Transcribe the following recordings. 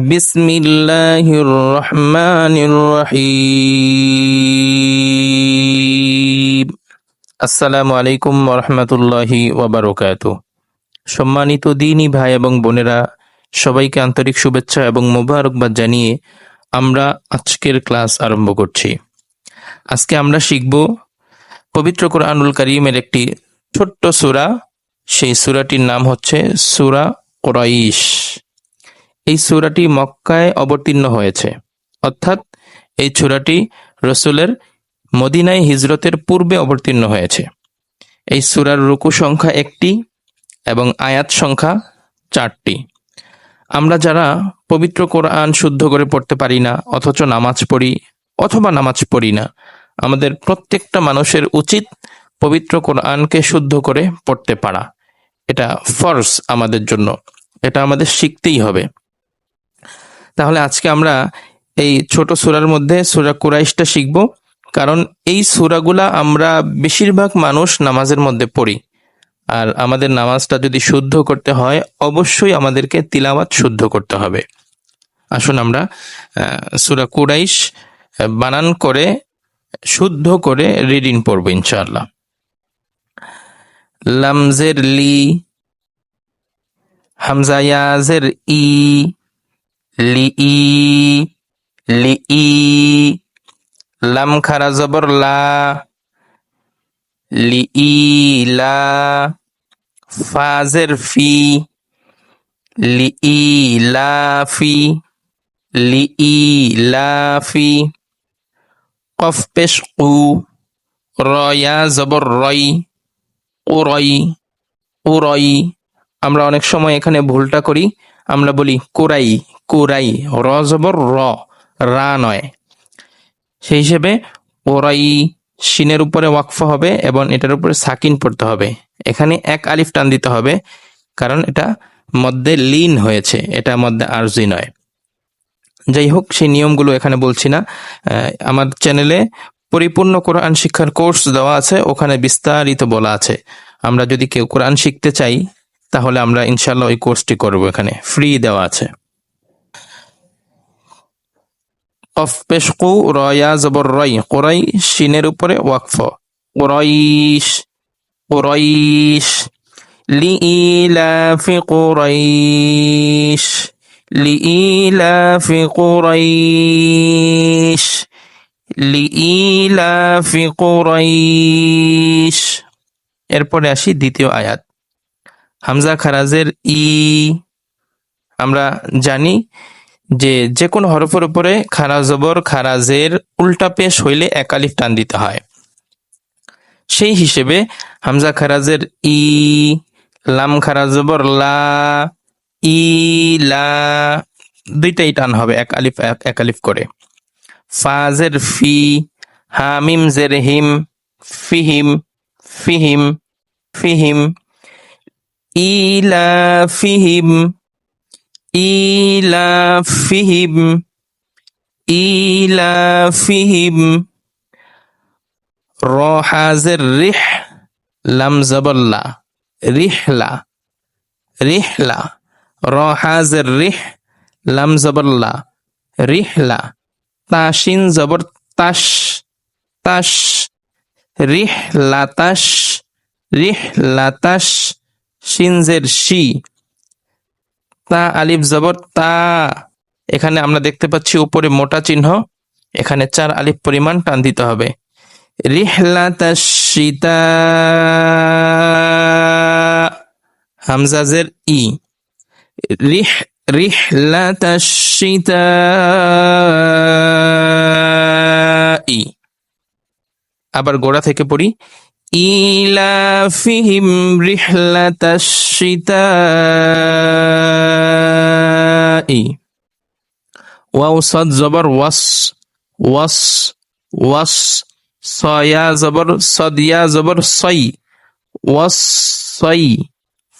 বিসমিল্লাহির রহমানির আসসালামু আলাইকুম রহমতুল্লাহি ওবরকাত। সম্মানিত দিনী ভাই এবং বোনেরা, সবাইকে আন্তরিক শুভেচ্ছা এবং মোবারকবাদ জানিয়ে আমরা আজকের ক্লাস আরম্ভ করছি। আজকে আমরা শিখব পবিত্র কোরআনুল করিমের একটি ছোট্ট সুরা। সেই সুরাটির নাম হচ্ছে সুরা কোরাইশ। এই সূরাটি মক্কায় অবতীর্ণ হয়েছে। অর্থাৎ এই সূরাটি রসুলের মদিনায় হিজরতের পূর্বে অবতীর্ণ হয়েছে। এই সূরার রুকু সংখ্যা একটি এবং আয়াত সংখ্যা চারটি। আমরা যারা পবিত্র কোরআন শুদ্ধ করে পড়তে পারি না, অথচ নামাজ পড়ি অথবা নামাজ পড়ি না, আমাদের প্রত্যেকটা মানুষের উচিত পবিত্র কোরআনকে শুদ্ধ করে পড়তে পারা। এটা ফর্স আমাদের জন্য। এটা আমাদের শিখতেই হবে। তাহলে আজকে আমরা এই ছোট সূরার মধ্যে সূরা কুরাইশটা শিখব। কারণ এই সূরাগুলা আমরা বেশিরভাগ মানুষ নামাজের মধ্যে পড়ি। আর আমাদের নামাজটা যদি শুদ্ধ করতে হয়, অবশ্যই আমাদেরকে তিলাওয়াত শুদ্ধ করতে হবে। আসুন আমরা সূরা কুরাইশ বানান করে, শুদ্ধ করে রিডিং পড়ব ইনশাআল্লাহ। লামজের লি, হামজা ইয়াজের ই লি ই লি ই লাম খারা জবর লা লি ই লা ফাজের ফি লি ই লা ফি লি ই লা ফি কফ পেশ কু রয়া জবর রই ওরই ওরই আমরা অনেক সময় এখানে ভুলটা করি, আমরা বলি কোরাই কোরাই র র, রা নয়। সেই হিসেবে ওরাই শিনের উপরে ওয়াকফ হবে এবং এটার উপরে সাকিন পড়তে হবে। এখানে এক আলিফ টান দিতে হবে, কারণ এটা মধ্যে লিন হয়েছে, এটা মধ্যে আরজি নয়। যাই হোক, সেই নিয়মগুলো এখানে বলছি না। আমার চ্যানেলে পরিপূর্ণ কোরআন শিক্ষার কোর্স দেওয়া আছে, ওখানে বিস্তারিত বলা আছে। আমরা যদি কেউ কোরআন শিখতে চাই, তাহলে আমরা ইনশাল্লাহ ওই কোর্সটি করব এখানে। ফ্রি দেওয়া আছে। কফ পেশকু রয়া জবর রই কোরাই শিনের উপরে ওয়াকফ কোরাইশ কোরাইশ لإيلاف قريش لإيلاف قريش لإيلاف قريش এরপরে আসি দ্বিতীয় আয়াত হামজা খারাজের ই আমরা জানি যে যে কোনো হরফের উপরে খারা জবর খারাজের উল্টা পেশ হইলে একালিফ টান দিতে হয়। সেই হিসেবে হামজা খারাজের ই, লাম খারা জবর লা, ই, লা, দুইটাই টান হবে এক আলিফ এক আলিফ করে। ফাজের ফি হামিম জের হিম ফিহিম ফিহিম ফিহিম ইলাফিহিম ইলাফিহিম ইলাফিহিম র হাজের রিহ লাম জবল্লা রিহলা রিহলা র হাজের রিহ লাম জবল্লা রিহলা তাসিন জবর তাস তাস রিহ লাতাস রিহ লাতাস সিনজের শি তা, আলিফ জবর, তা। এখানে আমরা দেখতে পাচ্ছি উপরে মোটা চিহ্ন। এখানে চার আলিফ পরিমাণ টান দিতে হবে। রিহলাতাশিতা হামজাজের ই। রিহ রিহলাতাশিতা ই। আবার গোড়া থেকে পড়ি। ইলাফিহিম রিহলাতাশিতা ই ওয়াও সাদ জবর ওয়াস ওয়াস ওয়াস, সয়া জবর, সদিয়া জবর, সই। ওয়াস, সই,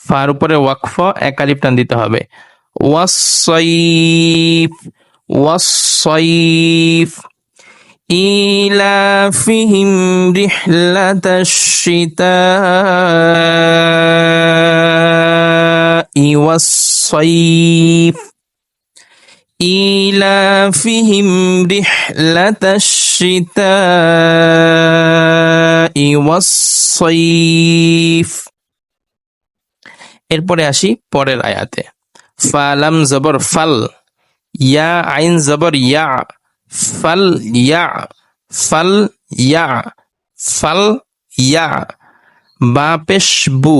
ফার উপরে ওয়াকফ, এক আলিফ টান দিতে হবে। ওয়াস ওয়াস إيلافهم رحلة الشتاء والصيف إيلافهم رحلة الشتاء والصيف এরপরে আসি পরের আয়াতে ফালাম জবর ফাল ইয়া আইন জবর ইয়া ফাল ইয়া ফাল ইয়া ফাল ইয়া। বা পেশ বু,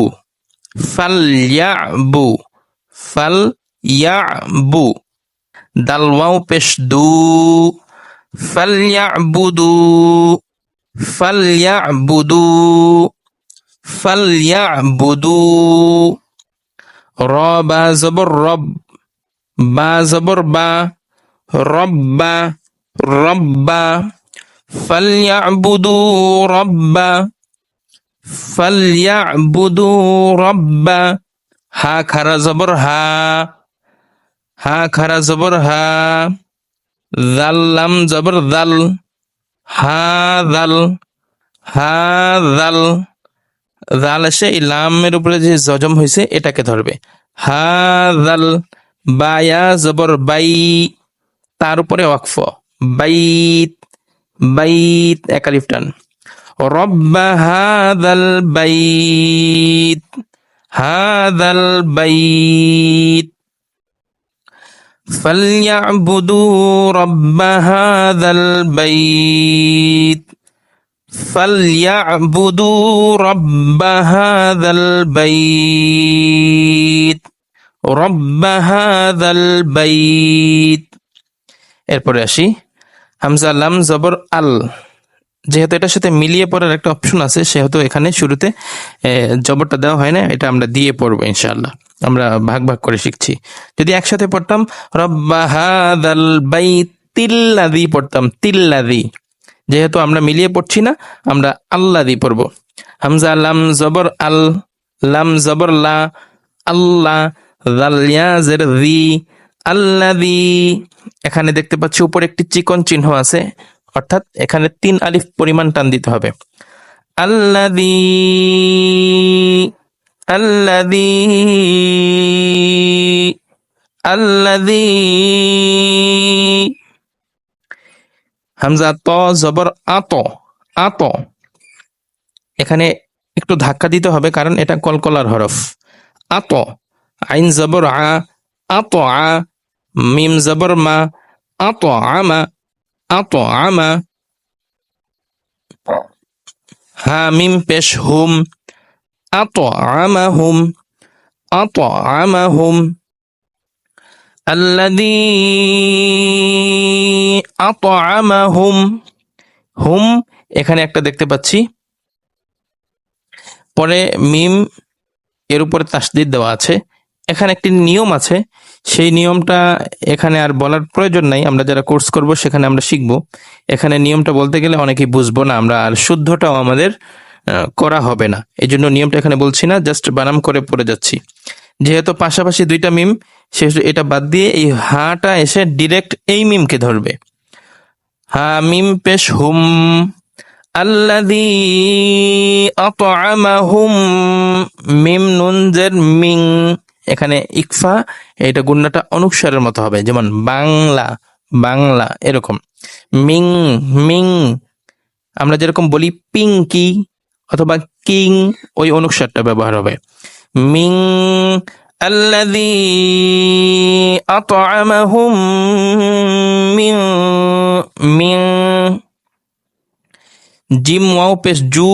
ফাল ইয়া বু, ফাল ইয়া বু। দাল ওয়াও পেশ দু, ফাল ইয়া বুদু ফাল ইয়া বুদু ফাল ইয়া বুদু র, বা, জবর, রব, বা, জবর, বা রব্বা রব্বা فليعبدوا ربا فليعبدوا ربا হা খারা জবর হা হা খারা জবর হা জাল লাম জবর জাল হা জাল হা জাল জাল এসে এই লামের উপরে যে জজম হয়েছে এটাকে ধরবে হা জাল বায়া জবর বাই তার উপরে ওয়াকফ বাইত বাইত একালিফ টান রব্বা হাদাল বাইত হাদাল বাইত فليعبدوا رب هذا البيت فليعبدوا رب هذا البيت رب هذا البيت এরপরে আসি হামজা লাম জবর আল, যেহেতু এটার সাথে মিলিয়ে পড়ার একটা অপশন আছে, সেহেতু এখানে শুরুতে জবরটা দেওয়া হয় না, এটা আমরা দিয়ে পড়ব ইনশাআল্লাহ। আমরা ভাগ ভাগ করে শিখছি। যদি একসাথে পড়তাম, রব্বা হাদাল বাইতিল্লাদি পড়তাম তিল্লাদি যেহেতু আমরা মিলিয়ে পড়ছি না, আমরা আল্লাদি পড়ব। হামজা লাম জবর আল, লাম জবর লা আল্লাহ জাল ইয়া জের আল্লাদি এখানে দেখতে পাচ্ছি উপরে একটি চিকন চিহ্ন আছে, অর্থাৎ এখানে তিন আলিফ পরিমাণ টান দিতে হবে। আল্লাদি আল্লাদি আল্লাদি হামজা ত, জবর আত আত। এখানে একটু ধাক্কা দিতে হবে, কারণ এটা কলকলার হরফ। আত, আইন জবর আ, আত আ মিম জবর মা আত আমা আত আমা হা মিম পেশ হুম আত আমাহুম আত আমাহুম الذي أطعمهم হুম এখানে একটা দেখতে পাচ্ছি পরে মিম এর উপরে তাসদিদ দেওয়া আছে এখানে একটি নিয়ম আছে। সেই নিয়মটা এখানে আর বলার প্রয়োজন নাই। আমরা যারা কোর্স করব সেখানে আমরা শিখব। এখানে নিয়মটা বলতে গেলে অনেকেই বুঝব না, আমরা আর শুদ্ধটাও আমাদের করা হবে না। এই জন্য নিয়মটা এখানে বলছি না, জাস্ট বানাম করে পড়ে যাচ্ছি। যেহেতু পাশাপাশি দুইটা মিম, সে এটা বাদ দিয়ে এই হাটা এসে ডিরেক্ট এই মিমকে ধরবে। হা মিম পেশ হুম, আল্লাযী আত'আমাহুম মিম নুন জের মিং। এখানে ইকফা এটা গুন্নাটা অনুসারের মতো হবে যেমন বাংলা বাংলা এরকম মিং মিং আমরা যেরকম বলি পিঙ্কি অথবা কিং ওই অনুসারটা ব্যবহার হবে মিং الذي أطعمهم من من জিম ওয়াও পেশ জু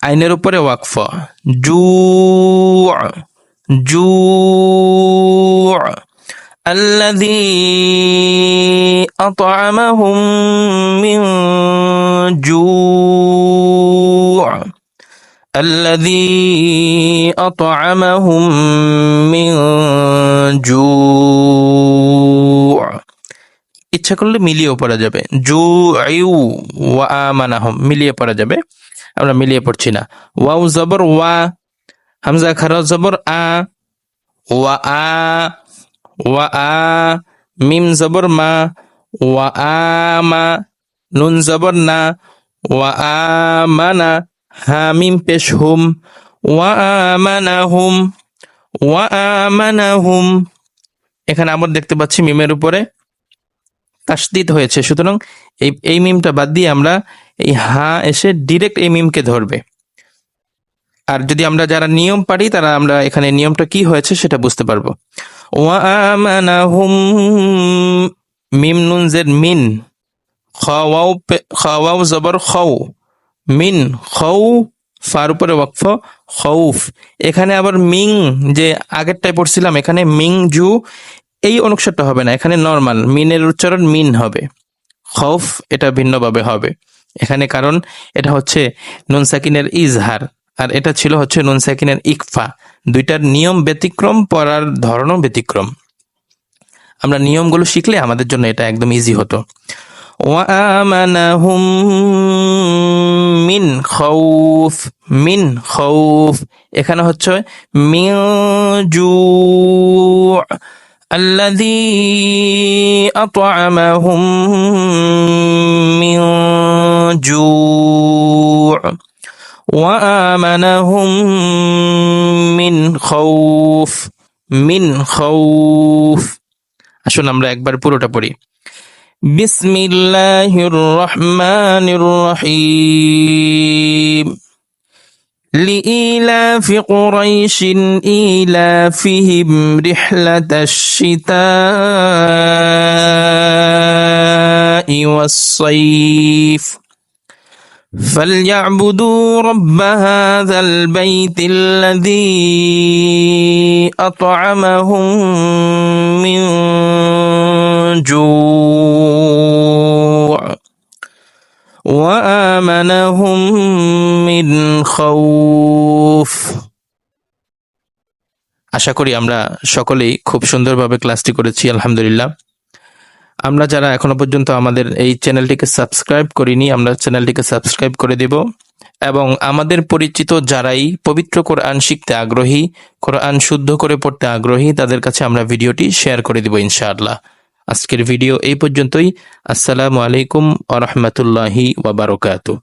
আইনের উপরে ওয়াকফ জু জু الذي أطعمهم من جوع الذي أطعمهم من جوع ইচ্ছা করলে মিলিয়েও পড়া যাবে জু ইউ ওয়া আমানাহম মিলিয়ে পড়া যাবে আমরা মিলিয়ে পড়ছি না ওয়াও জবর ওয়া হামজা খারা জবর আ, ওয়া আ ওয়া আ, মিম জবর মা, ওয়া আমা নুন জবর না, ওয়া আমানা হা মিম পেশ হুম, ওয়া আমানাহুম ওয়া আমানাহুম এখানে আবার দেখতে পাচ্ছি মিমের উপরে তাসদিদ হয়েছে। সুতরাং এই এই মিমটা বাদ দিয়ে আমরা এই হা এসে ডিরেক্ট এই মিমকে ধরবে। আর যদি আমরা যারা নিয়ম পারি, তারা আমরা এখানে নিয়মটা কি হয়েছে সেটা বুঝতে পারব। নুন জের মিন মিন ফার উপরে ওয়াকফ খৌফ এখানে আবার মিং যে আগেরটায় পড়ছিলাম, এখানে মিং জু, এই অনুচ্চারটা হবে না, এখানে নর্মাল, মিনের উচ্চারণ মিন হবে। খৌফ এটা ভিন্নভাবে হবে। এখানে কারণ এটা হচ্ছে নুন সাকিনের ইজহার। আর এটা ছিল হচ্ছে নুন সাকিনের ইকফা দুইটার নিয়ম ব্যতিক্রম পড়ার ধরনও ব্যতিক্রম আমরা নিয়মগুলো শিখলে আমাদের জন্য এটা একদম ইজি হতো وآمنهم মিন খৌফ মিন খৌফ এখানে হচ্ছে মিন জু الذي أطعمهم من جوع وآمنهم من خوف من خوف আসুন আমরা একবার পুরোটা পড়ি بسم الله الرحمن الرحيم لإيلاف قريش إيلافهم رحلة الشتاء والصيف فليعبدوا رب هذا البيت الذي أطعمهم من جوع وآمنهم من خوف আশা করি আমরা সকলেই খুব সুন্দরভাবে ক্লাসটি করেছি আলহামদুলিল্লাহ আমরা যারা এখনও পর্যন্ত আমাদের এই চ্যানেলটিকে সাবস্ক্রাইব করিনি, আমরা চ্যানেলটিকে সাবস্ক্রাইব করে দেব এবং আমাদের পরিচিত যারাই পবিত্র কোরআন শিখতে আগ্রহী, কোরআন শুদ্ধ করে পড়তে আগ্রহী, তাদের কাছে আমরা ভিডিওটি শেয়ার করে দেব ইনশাআল্লাহ। আজকের ভিডিও এই পর্যন্তই। আসসালামু আলাইকুম আ ওয়াবারকাতু